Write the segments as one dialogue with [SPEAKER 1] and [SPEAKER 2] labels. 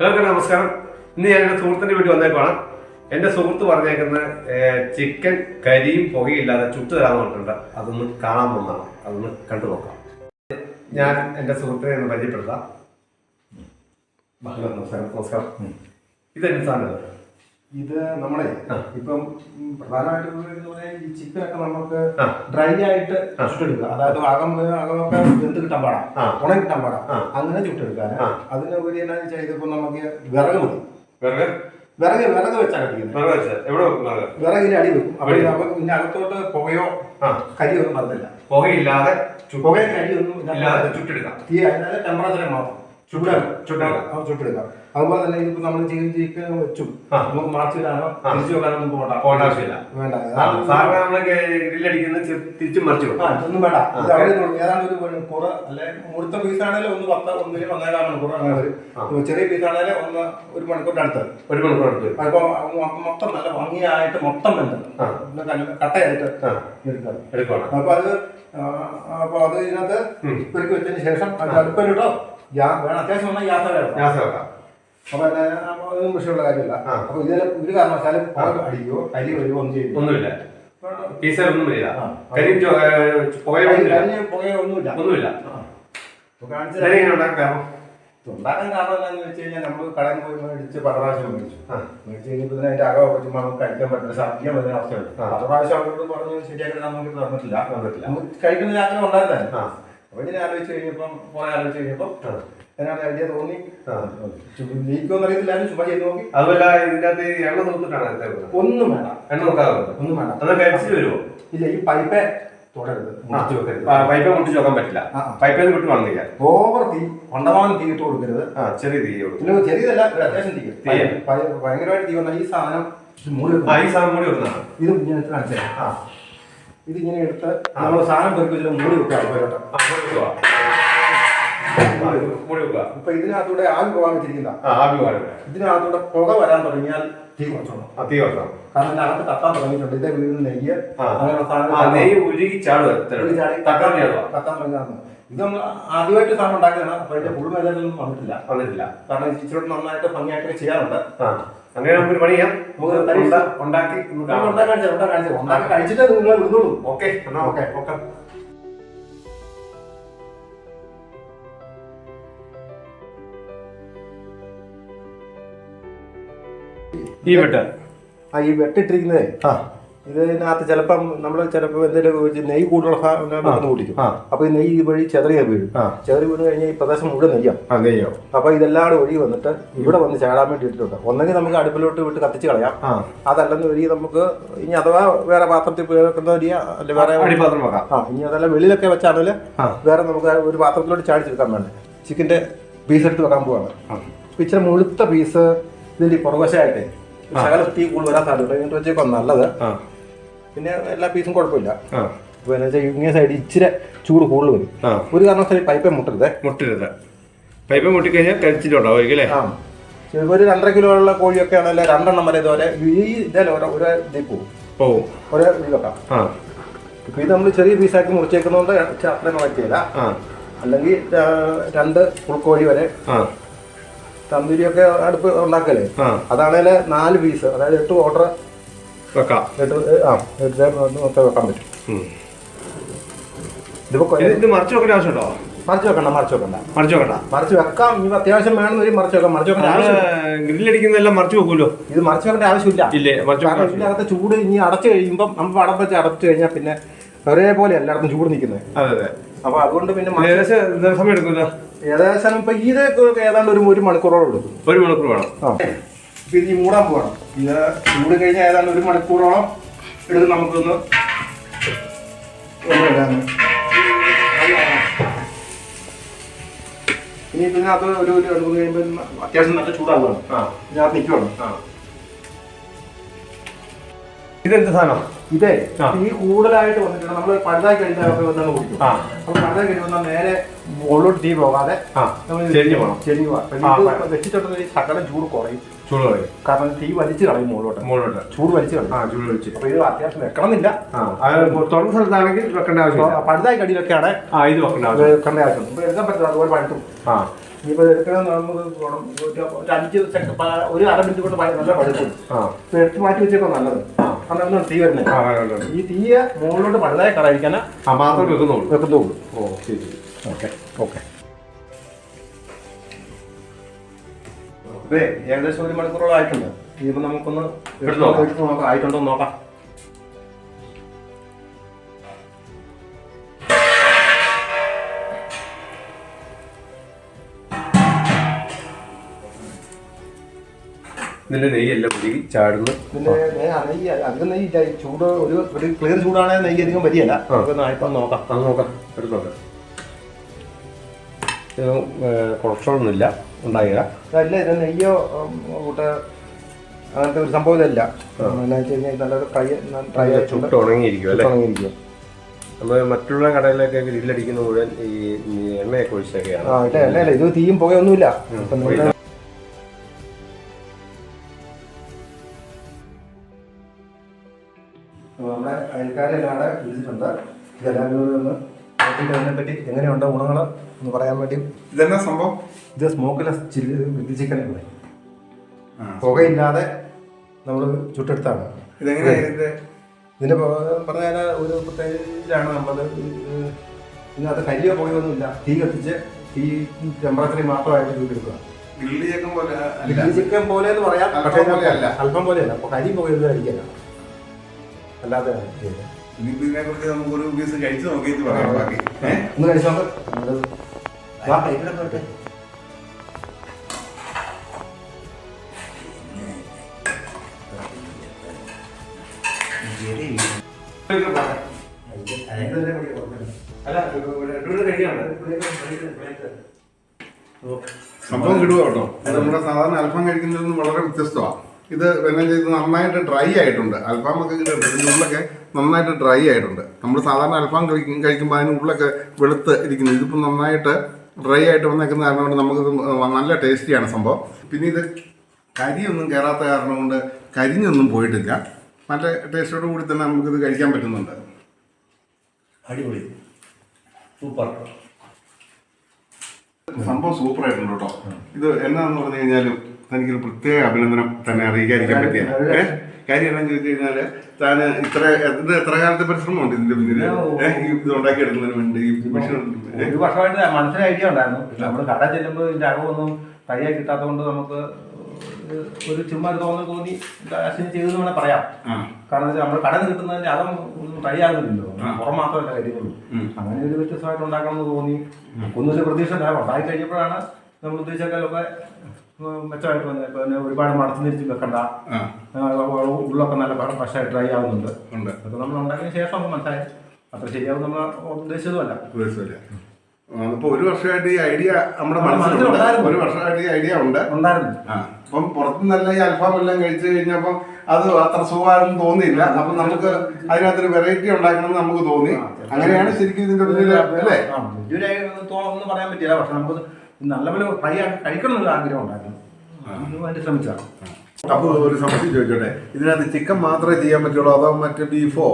[SPEAKER 1] എല്ലാവർക്കും നമസ്കാരം. ഇന്ന് ഞാൻ എന്റെ സുഹൃത്തിന്റെ വീട്ടിൽ വന്നേക്കാണ് എന്റെ സുഹൃത്ത് പറഞ്ഞേക്കുന്ന ചിക്കൻ കരിയും പുകയില്ലാതെ ചുട്ടു തരാന്ന് പറഞ്ഞിട്ടുണ്ട്. അതൊന്ന് കാണാൻ വന്നതാണ്. അതൊന്ന് കണ്ടു നോക്കാം. ഞാൻ എന്റെ സുഹൃത്തിനെ ഒന്ന് പരിചയപ്പെടുത്താം. നമസ്കാരം. നമസ്കാരം. ഇതെന്ത് സാധനം? ഇത്?
[SPEAKER 2] നമ്മളെ. ഇപ്പം പ്രധാനമായിട്ടും ഈ ചിക്കനൊക്കെ നമുക്ക്. ഡ്രൈ ആയിട്ട്. ചുട്ടെടുക്കുക അതായത് അകം അകമൊക്കെ വെന്ത് കിട്ടാൻ പാടാം. ഉണങ്ങി കിട്ടാൻ പാടാം. അങ്ങനെ ചുട്ടെടുക്കാൻ. അതിന് ഒരു എന്നാ വെച്ചാൽ ഇതിപ്പോ നമുക്ക് വിറക് മതി
[SPEAKER 1] വിറക്
[SPEAKER 2] വിറക് വിറക് വെച്ചാൽ കത്തിക്കുന്നത് അടി വെക്കും അപ്പൊ നമുക്ക് പിന്നെ അകത്തോട്ട് പുകയോ
[SPEAKER 1] കരിയോ
[SPEAKER 2] ഒന്നും പറഞ്ഞില്ല
[SPEAKER 1] പുകയില്ലാതെ
[SPEAKER 2] പുകയും കരിയൊന്നും
[SPEAKER 1] ഇല്ലാതെ ചുട്ടെടുക്കാം
[SPEAKER 2] തീ അതിനകത്ത് ടെമ്പറേച്ചർ മാത്രം
[SPEAKER 1] ചുട്ടെടുക്കാം
[SPEAKER 2] അതുപോലെ തന്നെ നമ്മൾ ചിക്കൻ വെച്ചു.
[SPEAKER 1] ആ.
[SPEAKER 2] നമുക്ക് മാർച്ചിടാനോ
[SPEAKER 1] ആ.
[SPEAKER 2] തിരിച്ചു വെക്കാനൊന്നും പോകണ്ട
[SPEAKER 1] പോകേണ്ട ആവശ്യമില്ല.
[SPEAKER 2] വേണ്ട.
[SPEAKER 1] ആ, സാധാരണ നമ്മൾ ഗ്രില്ലടിക്കുന്ന തിരിച്ചു മറിച്ചു
[SPEAKER 2] ആ, ഇതൊന്നും വേണ്ട. ഏതാണ്ട് ഒരു അല്ലെ മുഴുത്ത പീസാണേലും ഒന്ന് പത്ത് ഒന്നിന് ഒന്നേകാൽ മണിക്കൂർ അങ്ങനെ വരും
[SPEAKER 1] ആ.
[SPEAKER 2] ഇപ്പൊ ചെറിയ ഒന്ന് ഒരു മണിക്കൂറിന്റെ അടുത്ത്.
[SPEAKER 1] ഒരു മണിക്കൂർ അടുത്ത്.
[SPEAKER 2] അപ്പൊ മൊത്തം നല്ല ഭംഗിയായിട്ട് മൊത്തം വെന്ത്
[SPEAKER 1] ആ.
[SPEAKER 2] പിന്നെ കല്ല് കട്ടയായിട്ട് എടുക്കണം. അപ്പൊ അത് അപ്പൊ അത് ഇതിനകത്ത് പെരുക്കി വെച്ചതിന് ശേഷം അടുപ്പിലിട്ടോ വേണം. അത്യാവശ്യം വന്നാൽ യാത്ര വേണം
[SPEAKER 1] ഞാൻ വെക്കാം
[SPEAKER 2] അപ്പൊ അതൊന്നും വിഷയമുള്ള കാര്യമില്ല. അപ്പൊ ഇതിൽ ഒരു കാരണവശാലും അടിക്കുകയോ കരി വരികയോ ഒന്നും ചെയ്യില്ല.
[SPEAKER 1] ഒന്നുമില്ല. പീസൊന്നും വരില്ല.
[SPEAKER 2] ആ.
[SPEAKER 1] കരിയും പുകയൊന്നുമില്ല
[SPEAKER 2] കരിഞ്ഞ് പുകയോ ഒന്നുമില്ല.
[SPEAKER 1] ഇതെങ്ങനെ ഉണ്ടാക്കാൻ കാരണം?
[SPEAKER 2] എന്താണെന്ന് വെച്ച് കഴിഞ്ഞാൽ നമ്മൾ കടയിൽ പോയി മേടിച്ച് പടപ്രാവശ്യം മേടിച്ചു. മേടിച്ച് കഴിഞ്ഞപ്പോൾ അതിന്റെ അകമൊക്കെ ചുമ്മാ നമുക്ക് കഴിക്കാൻ പറ്റില്ല ഛർദ്ദിക്കാൻ പറ്റുന്ന അവസ്ഥയുണ്ട്.
[SPEAKER 1] ആ.
[SPEAKER 2] പ്രാവശ്യം അവരോട് പറഞ്ഞു ശരിയാക്കി നമുക്ക് തന്നിട്ടില്ല. കഴിക്കുന്ന ആഗ്രഹം ഉണ്ടായിരുന്നു ഇതിനെ ആലോചിച്ച് കഴിഞ്ഞപ്പം കുറെ ആലോചിച്ച് കഴിഞ്ഞപ്പം
[SPEAKER 1] ആ.
[SPEAKER 2] ഐഡിയ തോന്നി.
[SPEAKER 1] ആ.
[SPEAKER 2] ലീക്കൊന്നും അറിയത്തില്ലായിരുന്നു ചുമ്മാ ചെയ്ത് നോക്കി.
[SPEAKER 1] അതുമല്ല ഇതിന്റെ അകത്ത് എണ്ണ നോക്കിട്ടാണ്
[SPEAKER 2] ഒന്നും വേണ്ട.
[SPEAKER 1] എണ്ണ നോക്കാതെ
[SPEAKER 2] ഒന്നും വേണ്ട.
[SPEAKER 1] അത് പെൻസിൽ വരുമോ
[SPEAKER 2] ഇല്ല ഈ പൈപ്പേ തുടരുത്.
[SPEAKER 1] പൈപ്പ് മുട്ടിച്ച് നോക്കാൻ പറ്റില്ല.
[SPEAKER 2] പൈപ്പ്
[SPEAKER 1] പൈപ്പിൽ വിട്ട് വന്നില്ല.
[SPEAKER 2] ഓവർ തീ കൊണ്ടമാനം തീ ഇട്ട് കൊടുക്കരുത്.
[SPEAKER 1] ആ ചെറിയ തീ
[SPEAKER 2] പിന്നെ ചെറിയതല്ല ഒരു അത്യാവശ്യം തീ. ഭയങ്കരമായിട്ട് തീ വന്നാൽ ഈ സാധനം മൂടി
[SPEAKER 1] ഈ സാധനം കൂടി വരുന്നതാണ്
[SPEAKER 2] ഇത് ഇങ്ങനെ എടുത്ത് കാണിച്ചു തരാം.
[SPEAKER 1] ആ
[SPEAKER 2] ഇത് ഇങ്ങനെ എടുത്ത് നമ്മൾ സാധനം പെരുക്കി വെച്ചിട്ട് മൂടി വെക്കുക.
[SPEAKER 1] വെക്കുക.
[SPEAKER 2] ഇപ്പൊ ഇതിനകത്തൂടെ ആവി പോകാൻ വെച്ചിരിക്കുന്ന ഇതിനകത്തൂടെ പുക വരാൻ തുടങ്ങിയാൽ തീ കുറച്ചോണം
[SPEAKER 1] തീ കുറച്ചോളാം.
[SPEAKER 2] കാരണം ഇതിനകത്ത് കത്താൻ തുടങ്ങിയിട്ടുണ്ട്. ഇതേ വീട് നെയ്യ്
[SPEAKER 1] നെയ്യ് ഉരുകി
[SPEAKER 2] ചാട്
[SPEAKER 1] തക്കാൻ ചാടുക
[SPEAKER 2] കത്താൻ ഇത് നമ്മൾ ആദ്യമായിട്ട് സാധനം ഉണ്ടാക്കിയതാണ്. അപ്പൊ അതിന്റെ ഫുൾ മേഖലയിലൊന്നും വന്നിട്ടില്ല.
[SPEAKER 1] വന്നിട്ടില്ല.
[SPEAKER 2] കാരണം ഇച്ചിരി നന്നായിട്ട് ഭംഗിയായിട്ടൊക്കെ ചെയ്യാറുണ്ട്.
[SPEAKER 1] അങ്ങനെ നമുക്ക് ഒരു പണി ചെയ്യാം.
[SPEAKER 2] നമുക്ക്
[SPEAKER 1] ഉണ്ടാക്കി
[SPEAKER 2] ഉണ്ടാക്കി കഴിച്ചിട്ട് നിങ്ങൾ ഇരുന്നോളൂ.
[SPEAKER 1] ഓക്കെ എന്നാ ഓക്കെ. ഓക്കെ. ഈ വെട്ട്.
[SPEAKER 2] ആ ഈ വെട്ടിട്ടിരിക്കുന്നതേ.
[SPEAKER 1] ആ.
[SPEAKER 2] ഇതിനകത്ത് ചിലപ്പം നമ്മൾ ചിലപ്പോൾ എന്തെങ്കിലും നെയ്യ് കൂടുതലുള്ള കൂട്ടിക്കും
[SPEAKER 1] ആ.
[SPEAKER 2] അപ്പൊ ഈ നെയ്യ് വഴി ചെതറിയ വീഴും. ചെതറി വീണ് കഴിഞ്ഞാൽ ഈ പ്രദേശം മുഴുവൻ നെയ്യാം. അപ്പൊ ഇതെല്ലാം ഒഴുകി വന്നിട്ട് ഇവിടെ വന്ന് ചേടാൻ വേണ്ടി ഇട്ടിട്ടുണ്ട് ഒന്നെങ്കിൽ നമുക്ക് അടുപ്പിലോട്ട് വിട്ട് കത്തിച്ച് കളയാം. അതല്ലെന്ന് വഴി നമുക്ക് ഇനി അഥവാ വേറെ പാത്രത്തിൽ വെക്കുന്ന വരിക അല്ലെ വേറെ ആ ഇനി അതല്ല വെളിയിലൊക്കെ വെച്ചാണെങ്കിൽ വേറെ നമുക്ക് ഒരു പാത്രത്തിലോട്ട് ചാടിച്ചെടുക്കാൻ വേണ്ട. ചിക്കന്റെ പീസ് എടുത്ത് വെക്കാൻ പോവാണ്. ഇച്ചിരി മുഴുത്ത പീസ് ഇതിന്റെ പുറകുവശമായിട്ടേ ഒരു ശകല തീ കൂടുതൽ വരാൻ സാധ്യത വെച്ചേക്കാം നല്ലത്. പിന്നെ എല്ലാ പീസും കുഴപ്പമില്ല. പിന്നെ ഇങ്ങനെ സൈഡ് ഇച്ചിരി ചൂട് കൂടുതൽ വരും. ഒരു കാരണവശാലും പൈപ്പേ മുട്ടരുത്.
[SPEAKER 1] മുട്ടരുത്. പൈപ്പ് മുട്ടിക്കഴിഞ്ഞാൽ കരിച്ചിട്ടുണ്ടാവും അല്ലേ?
[SPEAKER 2] ആ. ഒരു രണ്ടര കിലോ ഉള്ള കോഴിയൊക്കെ ആണെങ്കിൽ രണ്ടെണ്ണം വരെ ഇതുപോലെ ഈ ഇതല്ല ഓരോ ഒരു ഇതിൽ പോകും.
[SPEAKER 1] പോകും
[SPEAKER 2] ഒരേ
[SPEAKER 1] ആ.
[SPEAKER 2] ഇപ്പം ഇത് നമ്മൾ ചെറിയ പീസാക്കി മുറിച്ചേക്കുന്നതുകൊണ്ട് അത്ര അത്രയും പറ്റിയില്ല
[SPEAKER 1] ആ.
[SPEAKER 2] അല്ലെങ്കിൽ രണ്ട് പുൾക്കോഴി വരെ
[SPEAKER 1] ആ.
[SPEAKER 2] തന്തൂരിയൊക്കെ അടുപ്പ് ഉണ്ടാക്കല്ലേ?
[SPEAKER 1] ആ.
[SPEAKER 2] അതാണെങ്കിൽ നാല് പീസ് അതായത് എട്ട് ഓർഡർ
[SPEAKER 1] വെക്കാം.
[SPEAKER 2] എട്ട് ആ എട്ട് മൊത്തം വെക്കാൻ പറ്റും.
[SPEAKER 1] ഉം.
[SPEAKER 2] ഇതിപ്പോൾ
[SPEAKER 1] ഇത് ഇത് മറിച്ച് വെക്കേണ്ട ആവശ്യമുണ്ടോ?
[SPEAKER 2] മറിച്ച് വെക്കണ്ട മറിച്ച് വെക്കണ്ട.
[SPEAKER 1] മറിച്ച് വെക്കണ്ട.
[SPEAKER 2] മറിച്ച് വെക്കാം ഇനി അത്യാവശ്യം വേണമെന്ന് വരും മറിച്ച് വെക്കാം. മറിച്ച് വെക്കേണ്ട
[SPEAKER 1] നമ്മൾ
[SPEAKER 2] ആവശ്യം
[SPEAKER 1] ഗ്രില്ലടിക്കുന്നതെല്ലാം മറിച്ച് വെക്കുമല്ലോ.
[SPEAKER 2] ഇത് മറിച്ച് വെക്കേണ്ട ആവശ്യമില്ല.
[SPEAKER 1] ഇല്ലേ? മറിച്ച്
[SPEAKER 2] കാരണം
[SPEAKER 1] വെക്കണം
[SPEAKER 2] ഇതിനകത്ത് ചൂട് ഇനി അടച്ചു കഴിയുമ്പം നമ്മൾ അടപ്പ് വെച്ച് അടച്ചു കഴിഞ്ഞാൽ പിന്നെ ഒരേപോലെ എല്ലായിടത്തും ചൂട് നിൽക്കുന്നത്.
[SPEAKER 1] അതെ അതെ.
[SPEAKER 2] അപ്പൊ അതുകൊണ്ട് പിന്നെ
[SPEAKER 1] സമയം എടുക്കില്ല
[SPEAKER 2] ഏകദേശം ഇപ്പൊ ഇത് ഏതാണ്ട് ഒരു ഒരു മണിക്കൂറോളം എടുക്കും.
[SPEAKER 1] ഒരു മണിക്കൂർ വേണം.
[SPEAKER 2] ആ. ഈ മൂടാൻ പോകണം ഇത് ചൂട് കഴിഞ്ഞ ഏതാണ്ട് ഒരു മണിക്കൂറോളം എടുത്ത് നമുക്കൊന്ന് ഒന്ന് ഇടാന്ന്. ഇനി ഇതിനകത്ത് ഒരു ഒരു രണ്ട് മൂന്ന് കഴിയുമ്പോൾ അത്യാവശ്യം നല്ല ചൂടാവുകയാണ്.
[SPEAKER 1] ആ.
[SPEAKER 2] ഇതിനകത്ത് നിൽക്കുവാണ്
[SPEAKER 1] ആ. ഇതെന്ത് സാധനം?
[SPEAKER 2] ഇതേ ഈ കൂടുതലായിട്ട് വന്നിട്ടുണ്ട്. നമ്മൾ പഴുതായി കഴിഞ്ഞാൽ വന്നാണ് കുടിക്കും അപ്പൊ പഴുതായി കഴിഞ്ഞാൽ നേരെ മുകളിലോട്ട് തീ പോകാതെ
[SPEAKER 1] ചെരിഞ്ഞു
[SPEAKER 2] നമ്മൾ
[SPEAKER 1] ചെരിഞ്ഞ്
[SPEAKER 2] പോകാം. വെച്ചിട്ടുണ്ടെങ്കിൽ ശകലം ചൂട് കുറയും.
[SPEAKER 1] ചൂട് കളയും.
[SPEAKER 2] കാരണം തീ വലിച്ചു കളയും മുകളിലോട്ട്.
[SPEAKER 1] മുകളിലോട്ട്.
[SPEAKER 2] ചൂട് വലിച്ചു കളയും.
[SPEAKER 1] ആ ചൂട് വലിച്ച്.
[SPEAKER 2] അപ്പൊ ഇത് അത്യാവശ്യം വെക്കണമെന്നില്ല.
[SPEAKER 1] ആ അത് തുറന്ന സ്ഥലത്താണെങ്കിൽ വെക്കേണ്ട ആവശ്യമില്ല.
[SPEAKER 2] പഴുതായി കടിയിലൊക്കെയാണ്
[SPEAKER 1] ആ ഇത് വെക്കേണ്ട ആവശ്യം
[SPEAKER 2] വെക്കേണ്ട ആവശ്യം. ഇപ്പൊ എടുക്കാൻ പറ്റില്ല അതുപോലെ പഴുത്തും.
[SPEAKER 1] ആ.
[SPEAKER 2] ഇനിയിപ്പോൾ എടുക്കണം നമുക്ക് ഒരു അഞ്ച് ഒരു അര മിനിറ്റ് കൊണ്ട് നല്ല പഴുക്കും
[SPEAKER 1] ആ.
[SPEAKER 2] ഇപ്പൊ എടുത്ത് മാറ്റി വെച്ചേക്കോ നല്ലത്. കാരണം തീ വരുന്നത്. ഈ തീയ മുകളിലോട്ട് പഴുതായി കളയിക്കാൻ
[SPEAKER 1] ആ മാത്രം വെക്കുന്നുള്ളൂ.
[SPEAKER 2] വെക്കുന്നുള്ളൂ.
[SPEAKER 1] ഓ ശരി.
[SPEAKER 2] Okay
[SPEAKER 1] okay.
[SPEAKER 2] ഇപ്പേ ഏകദേശം ഒരു മണിക്കൂറോളം ആയിട്ടുണ്ട്. ഇനിയിപ്പോ നമുക്കൊന്ന്
[SPEAKER 1] എടുത്ത് നോക്കാം.
[SPEAKER 2] എടുത്ത് നോക്കാം. ആയിട്ടുണ്ടോ എന്ന് നോക്കാം.
[SPEAKER 1] ഇതിന്റെ നെയ്യെല്ലാം പുതിയ ചാടുന്നു
[SPEAKER 2] പിന്നെ നെയ്യ് ആ, നെയ്യ് അധികം നെയ്യില്ല ഈ ചൂട് ഒരു ഒരു ക്ലിയർ ചൂടാണെങ്കിൽ നെയ്യ് അധികം വരികയല്ല. നോക്കാം.
[SPEAKER 1] അത് നോക്കാം. എടുത്ത് നോക്കാം. ഒന്നുമില്ല ഉണ്ടായില്ല.
[SPEAKER 2] അല്ല ഇത് നെയ്യോ കൂട്ട അങ്ങനത്തെ ഒരു സംഭവം ഇതല്ല. എന്നാ വെച്ച് കഴിഞ്ഞാൽ നല്ലൊരു ഫ്രൈ ഫ്രൈ
[SPEAKER 1] ചുട്ട് ഉണങ്ങിയിരിക്കും അല്ലേ?
[SPEAKER 2] തുടങ്ങിയിരിക്കും
[SPEAKER 1] നമ്മൾ മറ്റുള്ള കടയിലൊക്കെ ഗ്രില്ലടിക്കുന്ന മുഴുവൻ ഈ ഈ എണ്ണയൊക്കെ ഒഴിച്ചൊക്കെയാണ്.
[SPEAKER 2] ആ ഇല്ല അല്ല ഇത് തീയും പുകയൊന്നുമില്ല. ഇപ്പം നമ്മുടെ അയൽക്കാരെല്ലാം അവിടെ വിളിച്ചിട്ടുണ്ട്. ഇതെല്ലാവരും ഒന്ന് നോക്കിയിട്ട് അതിനെപ്പറ്റി എങ്ങനെയുണ്ട് ഗുണങ്ങൾ എന്ന് പറയാൻ വേണ്ടി?
[SPEAKER 3] ഇതെന്നാ സംഭവം?
[SPEAKER 2] ഇത് സ്മോക്കിലെസ് ചില്ലി ഗ്രിൽ ചിക്കൻ എന്ന് പറയും. പുകയില്ലാതെ നമ്മൾ ചുട്ടെടുത്താണ്.
[SPEAKER 3] ഇതിന്റെ?
[SPEAKER 2] ഇതിന്റെ പറഞ്ഞാൽ ഒരു പ്രത്യേകിച്ചാണ് നമ്മൾ ഇതിനകത്ത് കരിയോ പുകയൊന്നുമില്ല തീ കത്തിച്ച് തീ ടെമ്പറേച്ചറിൽ മാത്രമായിട്ട് ചൂടെടുക്കുക
[SPEAKER 3] ഗ്രില്ല് ചിക്കൻ പോലെ അല്ല.
[SPEAKER 2] ചിക്കൻ പോലെ എന്ന് പറയാം.
[SPEAKER 3] അല്പം
[SPEAKER 2] പക്ഷേ പോലെയല്ല. അപ്പൊ കരി പുകയൊന്നും കഴിക്കാനാണ് അല്ലാതെ.
[SPEAKER 3] ഇനിയിപ്പോ ഇതിനെ കുറിച്ച് നമുക്ക് ഒരു പീസ് കഴിച്ചു നോക്കിയിട്ട് പറയാം. ബാക്കി. ഏഹ്
[SPEAKER 2] ഒന്ന് കഴിച്ചു നോക്ക്.
[SPEAKER 3] സംഭവം കിടുക കേട്ടോ? ഇത് നമ്മുടെ സാധാരണ അൽഫാം കഴിക്കുന്നതിൽ നിന്ന് വളരെ വ്യത്യസ്തമാണ് ഇത് എന്നാ ചെയ്ത് നന്നായിട്ട് ഡ്രൈ ആയിട്ടുണ്ട്. അൽഫാം ഒക്കെ കിട്ടുന്നുണ്ട് ഇതിന്റെ ഉള്ളൊക്കെ നന്നായിട്ട് ഡ്രൈ ആയിട്ടുണ്ട്. നമ്മൾ സാധാരണ അൽഫാം കഴിക്കും കഴിക്കുമ്പോൾ അതിന് ഉള്ളൊക്കെ വെളുത്ത് ഇരിക്കുന്നു. ഇതിപ്പോൾ നന്നായിട്ട് ഡ്രൈ ആയിട്ട് വന്നേക്കുന്ന കാരണം കൊണ്ട് നമുക്ക് നല്ല ടേസ്റ്റിയാണ് സംഭവം. പിന്നെ ഇത് കരിയൊന്നും കയറാത്ത കാരണം കൊണ്ട് കരിഞ്ഞൊന്നും പോയിട്ടില്ല. നല്ല ടേസ്റ്റോട് കൂടി തന്നെ നമുക്കിത് കഴിക്കാൻ പറ്റുന്നുണ്ട്.
[SPEAKER 1] അടിപൊളി. സൂപ്പർ.
[SPEAKER 3] സംഭവം സൂപ്പർ ആയിട്ടുണ്ട് കേട്ടോ. ഇത് എന്നാന്ന് പറഞ്ഞു കഴിഞ്ഞാലും തനിക്കൊരു പ്രത്യേക അഭിനന്ദനം തന്നെ അറിയിക്കാതിരിക്കാൻ പറ്റിയ? കാര്യം എന്നാന്ന് ചോദിച്ചു കഴിഞ്ഞാൽ താൻ ഇത്ര ഇത് എത്ര കാലത്തെ പരിശ്രമമുണ്ട് ഇതിന്റെ? ഈ ഇത് ഉണ്ടാക്കിയെടുക്കുന്നതിന് വേണ്ടി ഈ മെഷീൻ?
[SPEAKER 2] ഒരു വർഷമായിട്ട് മനസ്സിന് ഐഡിയ ഉണ്ടായിരുന്നു. നമ്മൾ കട ചെല്ലുമ്പോൾ ഇതിന്റെ അകമൊന്നും തയ്യാൽ കിട്ടാത്തതുകൊണ്ട് നമുക്ക് ഒരു- ചുമ്മാ ഒരു തോന്നൽ തോന്നി അശ്വിനി ചെയ്തെന്ന് വേണേൽ പറയാം. കാരണം നമ്മൾ കടയിൽ കിട്ടുന്നതിന്റെ അകം ഒന്നും ട്രൈ ആകുന്നില്ലല്ലോ പുറം മാത്രമല്ല
[SPEAKER 3] കാര്യങ്ങളും.
[SPEAKER 2] അങ്ങനെ ഒരു വ്യത്യസ്തമായിട്ട് ഉണ്ടാക്കണം എന്ന് തോന്നി ഒന്നും പ്രതീക്ഷ ഉണ്ടായി കഴിഞ്ഞപ്പോഴാണ് നമ്മൾ ഉദ്ദേശിച്ചൊക്കെ മെച്ചമായിട്ട് വന്നത് പിന്നെ ഒരുപാട് മടച്ചു തിരിച്ച് വെക്കണ്ട. ഉള്ളൊക്കെ നല്ല ഫ്രഷായി ഡ്രൈ ആവുന്നുണ്ട്. അപ്പൊ നമ്മൾ ഉണ്ടാക്കിയ ശേഷം നമുക്ക് മനസ്സിലായി. അത്ര ശരിയാവും നമ്മൾ ഉദ്ദേശിച്ചതുമല്ല.
[SPEAKER 3] ഉദ്ദേശിച്ചില്ല അപ്പൊ ഒരു വർഷമായിട്ട് ഈ ഐഡിയ നമ്മുടെ
[SPEAKER 2] മനസ്സിലുണ്ടായിരുന്നു.
[SPEAKER 3] ഒരു വർഷമായിട്ട് ഈ ഐഡിയ ഉണ്ട്.
[SPEAKER 2] ഉണ്ടായിരുന്നു.
[SPEAKER 3] അപ്പം പുറത്തുനിന്നല്ല ഈ അൽഫാം എല്ലാം കഴിച്ചു കഴിഞ്ഞപ്പോൾ അത് അത്ര സുഖമാണെന്ന് തോന്നിയില്ല. അപ്പൊ നമുക്ക് അതിനകത്തൊരു വെറൈറ്റി ഉണ്ടാക്കണം എന്ന് നമുക്ക് തോന്നി. അങ്ങനെയാണ് ശരിക്കും ഇതിന്റെ അല്ലേ?
[SPEAKER 2] പറയാൻ പറ്റില്ല. പക്ഷെ നമുക്ക് നല്ലപോലെ ഫ്രൈ ആക്കി കഴിക്കണം എന്നുള്ള ആഗ്രഹം ഉണ്ടായിരുന്നു. ഇതിനു വേണ്ടി ശ്രമിച്ചതാണ്
[SPEAKER 3] അപ്പൊ ഒരു സംശയം ചോദിച്ചോട്ടെ? ഇതിനകത്ത് ചിക്കൻ മാത്രമേ ചെയ്യാൻ പറ്റുള്ളൂ? അതോ മറ്റ് ബീഫോ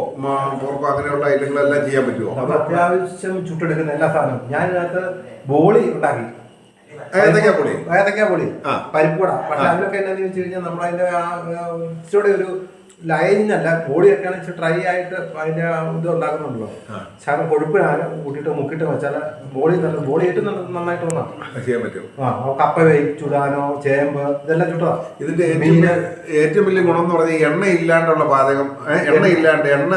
[SPEAKER 3] പോർക്കോ അങ്ങനെയുള്ള ഐറ്റങ്ങളെല്ലാം ചെയ്യാൻ പറ്റുമോ
[SPEAKER 2] അത് അത്യാവശ്യം ചുട്ടെടുക്കുന്ന എല്ലാ സാധനവും. ഞാൻ ഇതിനകത്ത് ബോളി ഉണ്ടാക്കി.
[SPEAKER 3] ഏതൊക്കെയാ പൊടി
[SPEAKER 2] ഏതൊക്കെയാ പൊടി പരിപ്പുട പക്ഷെ അതിലൊക്കെ എന്നാന്ന് ചോദിച്ചു കഴിഞ്ഞാൽ നമ്മളതിന്റെ ആ, ഇച്ചിരി ഒരു ലൈനല്ല ബോളിയൊക്കെയാണ് ഇച്ചിരി ട്രൈ ആയിട്ട് അതിന്റെ ഇത് ഉണ്ടാക്കുന്നുണ്ടല്ലോ. ശകലം കൊഴുപ്പിനാണ് കൂട്ടിയിട്ട് മുക്കിട്ട് വെച്ചാൽ ബോളി നല്ല ഏറ്റവും നല്ല- നന്നായിട്ട് വന്നാ.
[SPEAKER 3] ചെയ്യാൻ പറ്റും
[SPEAKER 2] ആ കപ്പ ചുടാനോ ചേമ്പ് ഇതെല്ലാം ചുട്ടതാ
[SPEAKER 3] ഇതിന്റെ ഏറ്റവും വലിയ ഗുണം എന്ന് പറഞ്ഞാൽ എണ്ണ ഇല്ലാണ്ടുള്ള പാചകം. എണ്ണ ഇല്ലാണ്ട് എണ്ണ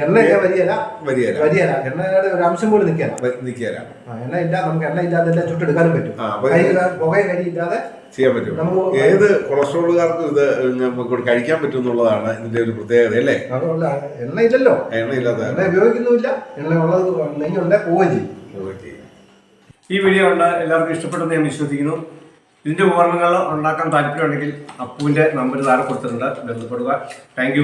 [SPEAKER 2] എണ്ണ വരിയല്ല
[SPEAKER 3] വരിയല്ല
[SPEAKER 2] വരിയല്ല എണ്ണയുടെ ഒരു അംശം പോലും നിക്കാൻ
[SPEAKER 3] നിൽക്കില്ല
[SPEAKER 2] ആ, എണ്ണ ഇല്ല നമുക്ക് എണ്ണ ഇല്ലാതെ എല്ലാം ചുട്ടെടുക്കാനും പറ്റും.
[SPEAKER 3] ആ, അപ്പൊ ചെയ്യാൻ പറ്റും ഏത് കൊളസ്ട്രോളുകാർക്കും ഇത് കഴിക്കാൻ പറ്റും എന്നുള്ളതാണ് ഇതിന്റെ ഒരു പ്രത്യേകത അല്ലേ?
[SPEAKER 2] എണ്ണ ഇല്ലല്ലോ.
[SPEAKER 3] എണ്ണ ഇല്ലാത്ത
[SPEAKER 2] എണ്ണ ഉപയോഗിക്കുന്നുമില്ല. എണ്ണ ഉള്ളത് നെയ്യുണ്ട് പോവുകയും ചെയ്യും.
[SPEAKER 1] ഈ വീഡിയോ കണ്ട എല്ലാവർക്കും ഇഷ്ടപ്പെട്ടെന്ന് ഞാൻ വിശ്വസിക്കുന്നു. ഇതിന്റെ ഉപകരണങ്ങൾ ഉണ്ടാക്കാൻ താല്പര്യമുണ്ടെങ്കിൽ അപ്പുവിന്റെ നമ്പർ താഴെ കൊടുത്തിട്ടുണ്ട്. ബന്ധപ്പെടുക. താങ്ക്